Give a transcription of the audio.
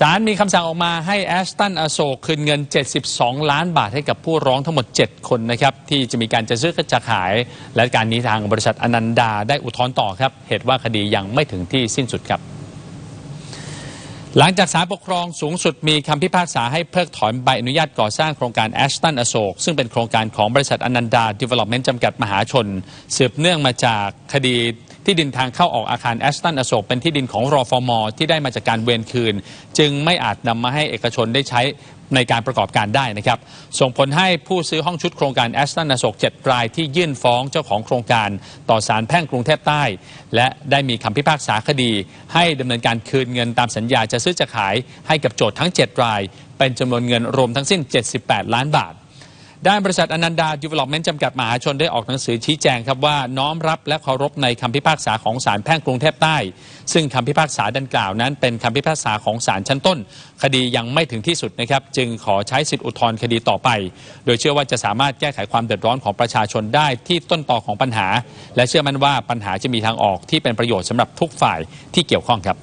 ศาลมีคำสั่งออกมาให้แอสตันอโศกคืนเงิน 72 ล้านบาทให้กับผู้ร้องทั้งหมด 7 คนนะครับที่จะมีการจะซื้อจะขาย และการนี้ทางบริษัทอนันดาได้อุทธรณ์ต่อครับ เหตุว่าคดียังไม่ถึงที่สิ้นสุดครับ หลังจากศาลปกครองสูงสุดมีคำพิพากษาให้เพิกถอนใบอนุญาตก่อสร้างโครงการแอสตันอโศกซึ่งเป็นโครงการของบริษัทอนันดา Development จำกัดมหาชนสืบเนื่องมาจากคดี ที่ดินทางเข้าออกอาคารแอสตันอโศกเป็นที่ดินของรอฟอมอที่ได้มาจากการเวนคืน จึงไม่อาจนำมาให้เอกชนได้ใช้ในการประกอบการได้นะครับ ส่งผลให้ผู้ซื้อห้องชุดโครงการแอสตันอโศก7รายที่ยื่นฟ้องเจ้าของโครงการต่อศาลแพ่งกรุงเทพใต้ และได้มีคำพิพากษาคดี ให้ดำเนินการคืนเงินตามสัญญาจะซื้อจะขายให้กับโจทย์ทั้ง 7 ราย เป็นจำนวนเงินรวมทั้งสิ้น 78 ล้านบาท ด้านบริษัทอนันดา Development จำกัดมหาชนได้ออกหนังสือชี้แจงครับว่าน้อมรับและเคารพในคำพิพากษาของศาลแพ่งกรุงเทพใต้ ซึ่งคำพิพากษาดังกล่าวนั้น เป็นคำพิพากษาของศาลชั้นต้น คดียังไม่ถึงที่สุดนะครับ จึงขอใช้สิทธิอุทธรณ์คดีต่อไป โดยเชื่อว่าจะสามารถแก้ไขความเดือดร้อนของประชาชนได้ที่ต้นตอของปัญหา และเชื่อมั่นว่าปัญหาจะมีทางออกที่เป็นประโยชน์สำหรับทุกฝ่ายที่เกี่ยวข้องครับ